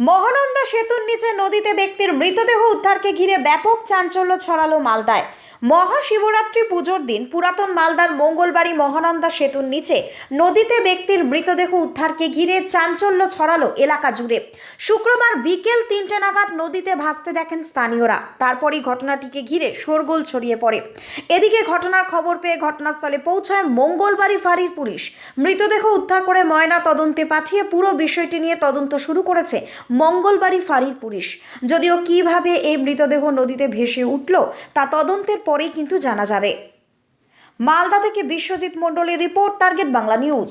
মহানন্দা সেতুর নিচে নদীতে ব্যক্তির মৃতদেহ উদ্ধারকে ঘিরে ব্যাপক চাঞ্চল্য ছড়ালো মালদায়। মহাশিবরাত্রি পুজোর দিন পুরাতন মালদার মঙ্গলবাড়ি মহানন্দা সেতুর নিচে নদীতে ব্যক্তির মৃতদেহ উদ্ধারকে ঘিরে চাঞ্চল্য ছড়ালো এলাকা জুড়ে। শুক্রবার বিকেল তিনটে নাগাদ নদীতে ভাসতে দেখেন স্থানীয়রা। তারপরই ঘটনাটিকে ঘিরে শোরগোল ছড়িয়ে পড়ে। এদিকে ঘটনার খবর পেয়ে ঘটনাস্থলে পৌঁছায় মঙ্গলবাড়ি ফাঁড়ির পুলিশ। মৃতদেহ উদ্ধার করে ময়না তদন্তে পাঠিয়ে পুরো বিষয়টি নিয়ে তদন্ত শুরু করেছে মঙ্গলবাড়ি ফাঁড়ির পুলিশ। যদিও কীভাবে এই মৃতদেহ নদীতে ভেসে উঠল তা তদন্তের পরেই কিন্তু জানা যাবে। মালদা থেকে বিশ্বজিৎ মণ্ডলের রিপোর্ট টার্গেট বাংলা নিউজ।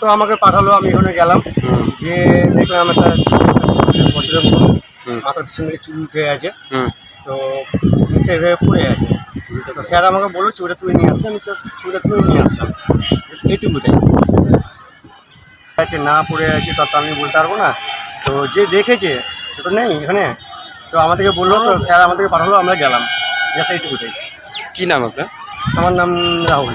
তো আমাকে পাঠালো আমি ওখানে গেলাম যে দেখলাম একটা ছেলে চল্লিশ বছরের মতো। মাথার পিছন থেকে চুল উঠে আছে হুম। তো এভাবে পড়ে আছে তো স্যার আমাকে বলল চুড়ে তুলে নিয়ে আসতে। আমি জাস্ট চুড়ে তুলে নিয়ে আসলাম। জাস্ট এইটুকুটাই আছে না পড়ে আছে তত আমি বলতে পারব না। তো যে দেখেছে সে তো নেই এখানে। তো আমাদেরকে বলল তো স্যার আমাদেরকে পাঠালো আমরা গেলাম। জাস্ট এইটুকুটাই কী নাম আপনার? আমার নাম রাহুল।